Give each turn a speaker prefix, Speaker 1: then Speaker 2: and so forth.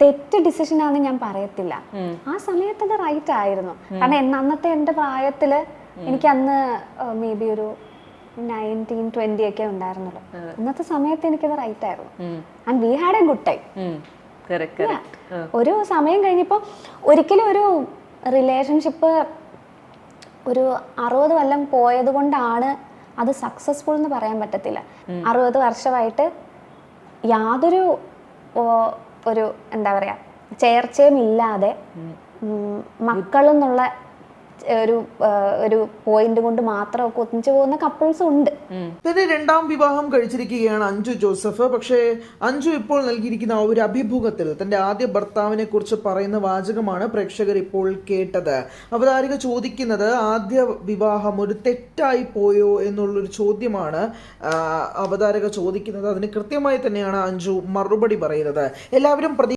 Speaker 1: തെറ്റ് ഡിസിഷൻ ആണെന്ന് ഞാൻ പറയത്തില്ല. ആ സമയത്ത് അത് റൈറ്റ് ആയിരുന്നു കാരണം അന്നത്തെ എന്റെ പ്രായത്തിൽ എനിക്ക് അന്ന് മേ ബി ഒരു നയന്റീൻ ട്വന്റി ഒക്കെ ഉണ്ടായിരുന്നുള്ളൂ. അന്നത്തെ സമയത്ത് എനിക്കത് റൈറ്റ് ആയിരുന്നു. And we had a good time ഒരു സമയം കഴിഞ്ഞപ്പോൾ ഒരിക്കലും ഒരു റിലേഷൻഷിപ്പ് ഒരു അറുപത് കൊല്ലം പോയത് കൊണ്ടാണ് അത് സക്സസ്ഫുൾ എന്ന് പറയാൻ പറ്റത്തില്ല. അറുപത് വർഷമായിട്ട് യാതൊരു ഒരു എന്താ പറയാ ചേർച്ചയും ഇല്ലാതെ മക്കളെന്നുള്ള ഒരു ഒരു പോയിന്റ് കൊണ്ട് മാത്രമൊക്കെ ഒന്നിച്ചു പോകുന്ന കപ്പിൾസും ഉണ്ട്.
Speaker 2: പിന്നെ രണ്ടാം വിവാഹം കഴിച്ചിരിക്കുകയാണ് അഞ്ജു ജോസഫ്. പക്ഷേ അഞ്ജു ഇപ്പോൾ നൽകിയിരിക്കുന്ന ആ ഒരു അഭിമുഖത്തിൽ തന്റെ ആദ്യ ഭർത്താവിനെ കുറിച്ച് പറയുന്ന വാചകമാണ് പ്രേക്ഷകർ ഇപ്പോൾ കേട്ടത്. അവതാരിക ചോദിക്കുന്നത് ആദ്യ വിവാഹം ഒരു തെറ്റായി പോയോ? എന്നുള്ളൊരു ചോദ്യമാണ് അവതാരക ചോദിക്കുന്നത്. അതിന് കൃത്യമായി തന്നെയാണ് അഞ്ജു മറുപടി പറയുന്നത്. എല്ലാവരും പ്രതി